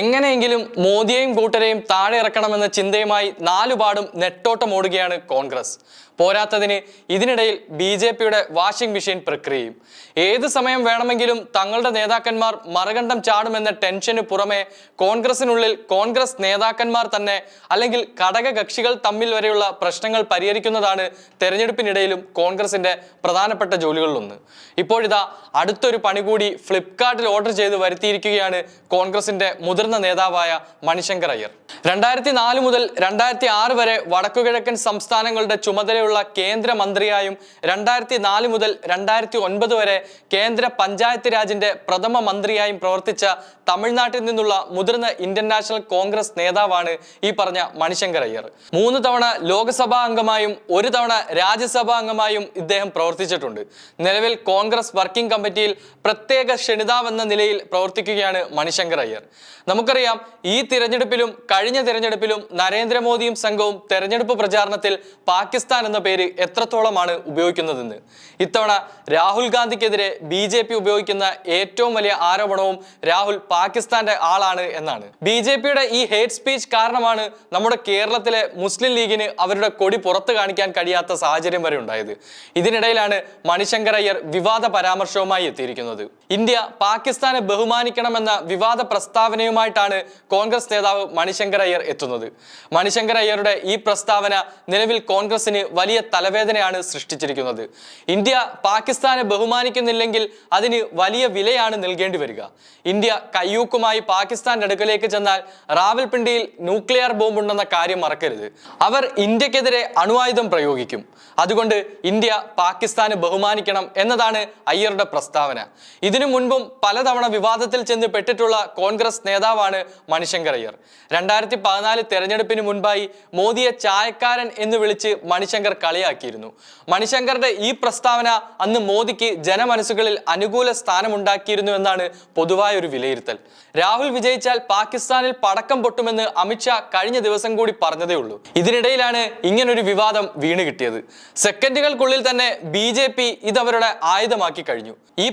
എങ്ങനെയെങ്കിലും മോദിയെയും കൂട്ടരെയും താഴെ ഇറക്കണമെന്ന ചിന്തയുമായി നാലുപാടും നെട്ടോട്ടം ഓടുകയാണ് കോൺഗ്രസ്. പോരാത്തതിന് ഇതിനിടയിൽ ബി ജെ പിയുടെ വാഷിംഗ് മെഷീൻ പ്രക്രിയയും. ഏത് സമയം വേണമെങ്കിലും തങ്ങളുടെ നേതാക്കന്മാർ മറുകണ്ഠം ചാടുമെന്ന ടെൻഷന് പുറമെ കോൺഗ്രസിനുള്ളിൽ കോൺഗ്രസ് നേതാക്കന്മാർ തന്നെ അല്ലെങ്കിൽ ഘടകകക്ഷികൾ തമ്മിൽ വരെയുള്ള പ്രശ്നങ്ങൾ പരിഹരിക്കുന്നതാണ് തെരഞ്ഞെടുപ്പിനിടയിലും കോൺഗ്രസിന്റെ പ്രധാനപ്പെട്ട ജോലികളിലൊന്ന്. ഇപ്പോഴിതാ അടുത്തൊരു പണി കൂടി ഫ്ലിപ്കാർട്ടിൽ ഓർഡർ ചെയ്ത് വരുത്തിയിരിക്കുകയാണ് കോൺഗ്രസിന്റെ മുതിർന്ന നേതാവായ മണിശങ്കർ അയ്യർ. രണ്ടായിരത്തി നാല് മുതൽ രണ്ടായിരത്തി ആറ് വരെ വടക്കുകിഴക്കൻ സംസ്ഥാനങ്ങളുടെ ചുമതലയുള്ള കേന്ദ്രമന്ത്രിയായും രണ്ടായിരത്തി നാല് മുതൽ രണ്ടായിരത്തി ഒൻപത് വരെ കേന്ദ്ര പഞ്ചായത്ത് രാജിന്റെ പ്രഥമ മന്ത്രിയായും പ്രവർത്തിച്ച തമിഴ്നാട്ടിൽ നിന്നുള്ള മുതിർന്ന ഇന്ത്യൻ നാഷണൽ കോൺഗ്രസ് നേതാവാണ് ഈ പറഞ്ഞ മണിശങ്കർ അയ്യർ. മൂന്ന് തവണ ലോക്സഭാ അംഗമായും ഒരു തവണ രാജ്യസഭാ അംഗമായും ഇദ്ദേഹം പ്രവർത്തിച്ചിട്ടുണ്ട്. നിലവിൽ കോൺഗ്രസ് വർക്കിംഗ് കമ്മിറ്റിയിൽ പ്രത്യേക ക്ഷണിതാവെന്ന നിലയിൽ പ്രവർത്തിക്കുകയാണ് മണിശങ്കർ അയ്യർ. നമുക്കറിയാം ഈ തിരഞ്ഞെടുപ്പിലും കഴിഞ്ഞ തിരഞ്ഞെടുപ്പിലും നരേന്ദ്രമോദിയും സംഘവും തെരഞ്ഞെടുപ്പ് പ്രചാരണത്തിൽ പാകിസ്ഥാൻ എന്ന പേര് എത്രത്തോളമാണ് ഉപയോഗിക്കുന്നതെന്ന്? ഇത്തവണ രാഹുൽ ഗാന്ധിക്കെതിരെ ബി ജെ പി ഉപയോഗിക്കുന്ന ഏറ്റവും വലിയ ആരോപണവും രാഹുൽ പാകിസ്ഥാന്റെ ആളാണ് എന്നാണ്. ബി ജെ പിയുടെ ഈ ഹേറ്റ് സ്പീച്ച് കാരണമാണ് നമ്മുടെ കേരളത്തിലെ മുസ്ലിം ലീഗിന് അവരുടെ കൊടി പുറത്ത് കാണിക്കാൻ കഴിയാത്ത സാഹചര്യം വരെ ഉണ്ടായത്. ഇതിനിടയിലാണ് മണിശങ്കർ അയ്യർ വിവാദ പരാമർശവുമായി എത്തിയിരിക്കുന്നത്. ഇന്ത്യ പാകിസ്ഥാനെ ബഹുമാനിക്കണമെന്ന വിവാദ പ്രസ്താവനയുമായിട്ടാണ് കോൺഗ്രസ് നേതാവ് മണിശങ്കർ അയ്യർ എത്തുന്നത്. മണിശങ്കർ അയ്യരുടെ ഈ പ്രസ്താവന നിലവിൽ കോൺഗ്രസിന് വലിയ തലവേദനയാണ് സൃഷ്ടിച്ചിരിക്കുന്നത്. ഇന്ത്യ പാകിസ്ഥാനെ ബഹുമാനിക്കുന്നില്ലെങ്കിൽ അതിന് വലിയ വിലയാണ് നൽകേണ്ടി വരിക. ഇന്ത്യ കയ്യൂക്കുമായി പാകിസ്ഥാന്റെ അടുക്കലേക്ക് ചെന്നാൽ റാവൽപിണ്ടിയിൽ ന്യൂക്ലിയർ ബോംബുണ്ടെന്ന കാര്യം മറക്കരുത്. അവർ ഇന്ത്യക്കെതിരെ അണുവായുധം പ്രയോഗിക്കും. അതുകൊണ്ട് ഇന്ത്യ പാകിസ്ഥാനെ ബഹുമാനിക്കണം എന്നതാണ് അയ്യരുടെ പ്രസ്താവന. ഇതിനു മുൻപും പലതവണ വിവാദത്തിൽ ചെന്ന് പെട്ടിട്ടുള്ള കോൺഗ്രസ് നേതാവാണ് മണിശങ്കർ അയ്യർ രണ്ടായിരത്തി പതിനാല് തെരഞ്ഞെടുപ്പിന് മുൻപായി മോദിയെ ചായക്കാരൻ എന്ന് വിളിച്ച് മണിശങ്കർ കളിയാക്കിയിരുന്നു. മണിശങ്കറുടെ ഈ പ്രസ്താവന അന്ന് മോദിക്ക് ജനമനസ്സുകളിൽ അനുകൂല സ്ഥാനമുണ്ടാക്കിയിരുന്നു എന്നാണ് പൊതുവായ ഒരു വിലയിരുത്തൽ. രാഹുൽ വിജയിച്ചാൽ പാകിസ്ഥാനിൽ പടക്കം പൊട്ടുമെന്ന് അമിത്ഷാ കഴിഞ്ഞ ദിവസം കൂടി പറഞ്ഞതേ ഉള്ളൂ. ഇതിനിടയിലാണ് ഇങ്ങനൊരു വിവാദം വീണ് കിട്ടിയത്. സെക്കൻഡുകൾക്കുള്ളിൽ തന്നെ ബി ജെ പി ഇതവരുടെ ആയുധമാക്കി കഴിഞ്ഞു. ഈ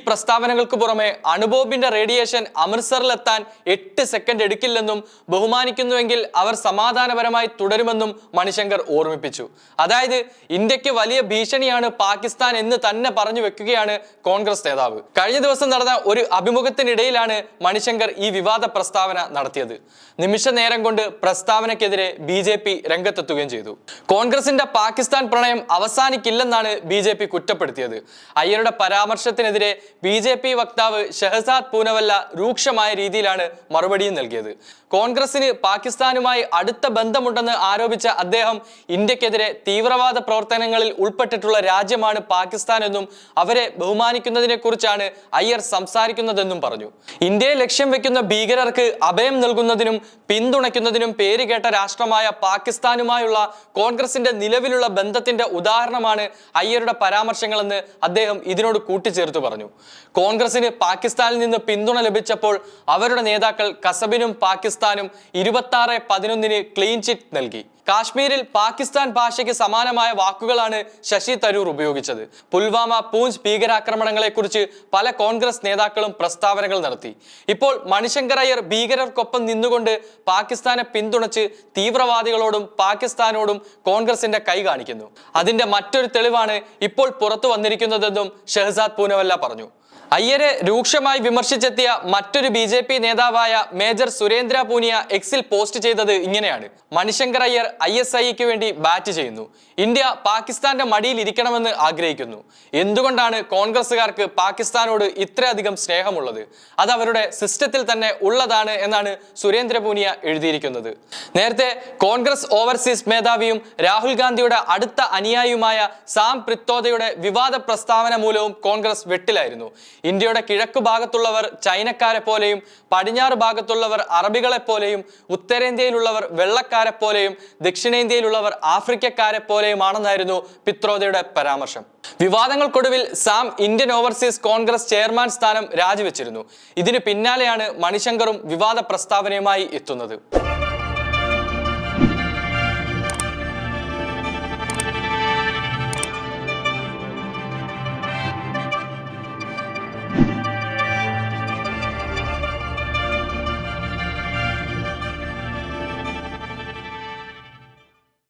പ്രസ്താവനകൾക്ക് പുറമെ അണുബോംബിന്റെ റേഡിയേഷൻ അമൃത്സറിലെത്താൻ എട്ട് സെക്കൻഡ് എടുക്കില്ലെന്നും ബഹുമാനിക്കുന്നുവെങ്കിൽ അവർ സമാധാനപരമായി തുടരുമെന്നും മണിശങ്കർ ഓർമ്മിപ്പിച്ചു. അതായത് ഇന്ത്യയ്ക്ക് വലിയ ഭീഷണിയാണ് പാകിസ്ഥാൻ എന്ന് തന്നെ പറഞ്ഞു വെക്കുകയാണ് കോൺഗ്രസ് നേതാവ്. കഴിഞ്ഞ ദിവസം നടന്ന ഒരു അഭിമുഖത്തിനിടയിലാണ് മണിശങ്കർ ഈ വിവാദ പ്രസ്താവന നടത്തിയത്. നിമിഷ നേരം കൊണ്ട് പ്രസ്താവനക്കെതിരെ ബി ജെ പി രംഗത്തെത്തുകയും ചെയ്തു. കോൺഗ്രസിന്റെ പാകിസ്ഥാൻ പ്രണയം അവസാനിക്കില്ലെന്നാണ് ബി ജെ പി കുറ്റപ്പെടുത്തിയത്. അയ്യരുടെ പരാമർശത്തിനെതിരെ ബി ജെ പി വക്താവ് ഷഹസാദ് പൂനവല്ല രൂക്ഷമായ രീതിയിലാണ് മറുപടിയും നൽകിയത്. കോൺഗ്രസിന് പാകിസ്ഥാനുമായി അടുത്ത ബന്ധമുണ്ടെന്ന് ആരോപിച്ച അദ്ദേഹം ഇന്ത്യക്കെതിരെ തീവ്രവാദ പ്രവർത്തനങ്ങളിൽ ഉൾപ്പെട്ടിട്ടുള്ള രാജ്യമാണ് പാകിസ്ഥാൻ എന്നും അവരെ ബഹുമാനിക്കുന്നതിനെ കുറിച്ചാണ് അയ്യർ സംസാരിക്കുന്നതെന്നും പറഞ്ഞു. ഇന്ത്യയെ ലക്ഷ്യം വെക്കുന്ന ഭീകരർക്ക് അഭയം നൽകുന്നതിനും പിന്തുണയ്ക്കുന്നതിനും പേരുകേട്ട രാഷ്ട്രമായ പാകിസ്ഥാനുമായുള്ള കോൺഗ്രസിന്റെ നിലവിലുള്ള ബന്ധത്തിന്റെ ഉദാഹരണമാണ് അയ്യരുടെ പരാമർശങ്ങളെന്ന് അദ്ദേഹം ഇതിനോട് കൂട്ടിച്ചേർത്തു പറഞ്ഞു. കോൺഗ്രസിന് പാകിസ്ഥാനിൽ നിന്ന് പിന്തുണ ലഭിച്ചപ്പോൾ അവരുടെ നേതാക്കൾ കസബിനും പാകിസ്ഥാനും ഇരുപത്തി പതിനൊന്നിന് ക്ലീൻ ചിറ്റ് നൽകി. കാശ്മീരിൽ പാകിസ്ഥാൻ ഭാഷയ്ക്ക് സമാനമായ വാക്കുകളാണ് ശശി തരൂർ ഉപയോഗിച്ചത്. പുൽവാമ പൂഞ്ച് ഭീകരാക്രമണങ്ങളെക്കുറിച്ച് പല കോൺഗ്രസ് നേതാക്കളും പ്രസ്താവനകൾ നടത്തി. ഇപ്പോൾ മണിശങ്കർ അയ്യർ ഭീകരർക്കൊപ്പം നിന്നുകൊണ്ട് പാകിസ്ഥാനെ പിന്തുണച്ച് തീവ്രവാദികളോടും പാകിസ്ഥാനോടും കോൺഗ്രസിന്റെ കൈ കാണിക്കുന്നു. അതിന്റെ മറ്റൊരു തെളിവാണ് ഇപ്പോൾ പുറത്തു വന്നിരിക്കുന്നതെന്നും ഷെഹസാദ് പൂനവല്ല പറഞ്ഞു. അയ്യരെ രൂക്ഷമായി വിമർശിച്ചെത്തിയ മറ്റൊരു ബി ജെ പി നേതാവായ മേജർ സുരേന്ദ്ര പൂനിയ എക്സിൽ പോസ്റ്റ് ചെയ്തത് ഇങ്ങനെയാണ്. മണിശങ്കർ അയ്യർ ഐ എസ് ഐക്ക് വേണ്ടി ബാറ്റ് ചെയ്യുന്നു. ഇന്ത്യ പാകിസ്ഥാന്റെ മടിയിൽ ഇരിക്കണമെന്ന് ആഗ്രഹിക്കുന്നു. എന്തുകൊണ്ടാണ് കോൺഗ്രസ്സുകാർക്ക് പാകിസ്ഥാനോട് ഇത്രയധികം സ്നേഹമുള്ളത്? അത് അവരുടെ സിസ്റ്റത്തിൽ തന്നെ ഉള്ളതാണ് എന്നാണ് സുരേന്ദ്ര പൂനിയ എഴുതിയിരിക്കുന്നത്. നേരത്തെ കോൺഗ്രസ് ഓവർസീസ് മേധാവിയും രാഹുൽ ഗാന്ധിയുടെ അടുത്ത അനുയായിയുമായ സാം പ്രിത്തോദയുടെ വിവാദ പ്രസ്താവന മൂലവും കോൺഗ്രസ് വെട്ടിലായിരുന്നു. ഇന്ത്യയുടെ കിഴക്ക് ഭാഗത്തുള്ളവർ ചൈനക്കാരെ പോലെയും പടിഞ്ഞാറ് ഭാഗത്തുള്ളവർ അറബികളെ പോലെയും ഉത്തരേന്ത്യയിലുള്ളവർ വെള്ളക്കാരെ പോലെയും ദക്ഷിണേന്ത്യയിലുള്ളവർ ആഫ്രിക്കക്കാരെ പോലെയുമാണെന്നായിരുന്നു പിത്രോദയുടെ പരാമർശം. വിവാദങ്ങൾക്കൊടുവിൽ Sam Indian overseas Congress chairman സ്ഥാനം രാജിവെച്ചിരുന്നു. ഇതിനു പിന്നാലെയാണ് മണിശങ്കറും വിവാദ പ്രസ്താവനയുമായി എത്തുന്നത്.